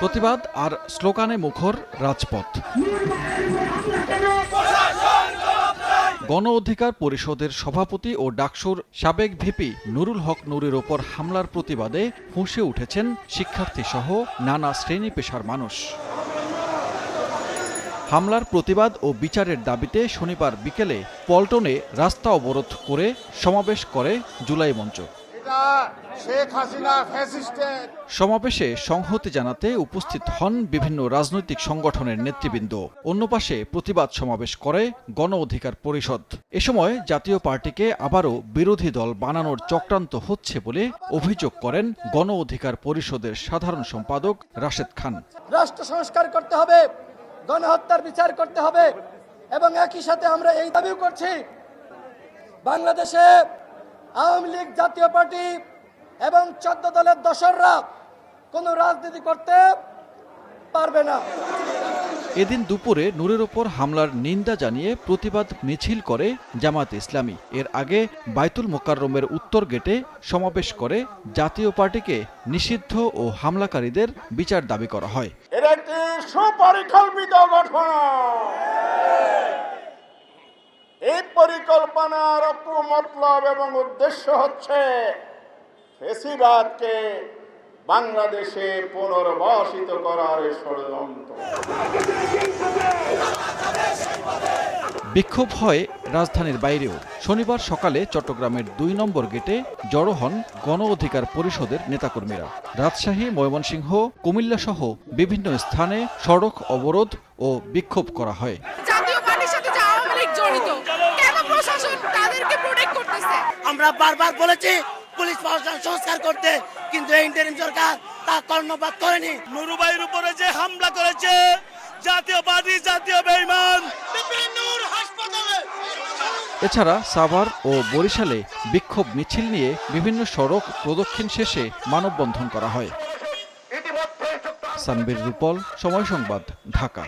প্রতিবাদ আর স্লোগানে মুখর রাজপথ। গণ অধিকার পরিষদের সভাপতি ও ডাকসুর সাবেক ভিপি নুরুল হক নুরের ওপর হামলার প্রতিবাদে ফুঁসে উঠেছেন শিক্ষার্থী সহ নানা শ্রেণি পেশার মানুষ। হামলার প্রতিবাদ ও বিচারের দাবিতে শনিবার বিকেলে পল্টনে রাস্তা অবরোধ করে সমাবেশ করে জুলাই মঞ্চ। এটা শেখ হাসিনা ফ্যাসিস্টের। সমাবেশে সংহতি জানাতে উপস্থিত হন বিভিন্ন রাজনৈতিক সংগঠনের নেতৃবৃন্দ। অন্য পাশে প্রতিবাদ সমাবেশ করে গণ অধিকার পরিষদ। এ সময় জাতীয় পার্টিকে আবারও বিরোধী দল বানানোর চক্রান্ত হচ্ছে বলে অভিযোগ করেন গণ অধিকার পরিষদের সাধারণ সম্পাদক রাশেদ খান। রাষ্ট্র সংস্কার করতে হবে গণহত্যার বিচার করতে হবে এবং একই সাথে আমরা এই দাবিও করছি বাংলাদেশে আওয়ামী লীগ জাতীয় পার্টি এবং চোদ্দ দলের দশররা কোনো রাজনীতি করতে পারবে না। এদিন দুপুরে নূরের ওপর হামলার নিন্দা জানিয়ে প্রতিবাদ মিছিল করে জামাত ইসলামী। এর আগে বাইতুল মোকাররমের উত্তর গেটে সমাবেশ করে জাতীয় পার্টিকে নিষিদ্ধ ও হামলাকারীদের বিচার দাবি করা হয়। এটা একটি সুপরিকল্পিত ঘটনা। পরিকল্পনার মতলব এবং উদ্দেশ্য হচ্ছে ফেসিবাদকে বাংলাদেশে পুনর্বাসিত করার ষড়যন্ত্র। বিক্ষোভ হয় রাজধানীর বাইরেও। শনিবার সকালে চট্টগ্রামের দুই নম্বর গেটে জড়ো হন গণ অধিকার পরিষদের নেতাকর্মীরা। রাজশাহী ময়মনসিংহ কুমিল্লা সহ বিভিন্ন স্থানে সড়ক অবরোধ ও বিক্ষোভ করা হয়। জড়িত প্রশাসন তাদেরকে প্রোটেক্ট করতেছে। আমরা বারবার বলেছি পুলিশ প্রশাসন সংস্কার করতে কিন্তু এই ইন্টারিম সরকার তা কর্ণপাত করেনি। নুরুবাইয়ের উপরে যে হামলা করেছে জাতীয় পার্টি জাতীয় বেইমান এছাড়া সাভার ও বরিশালে বিক্ষোভ মিছিল নিয়ে বিভিন্ন সড়ক প্রদক্ষিণ শেষে মানববন্ধন করা হয়। সানবীর রূপল সময় সংবাদ ঢাকা।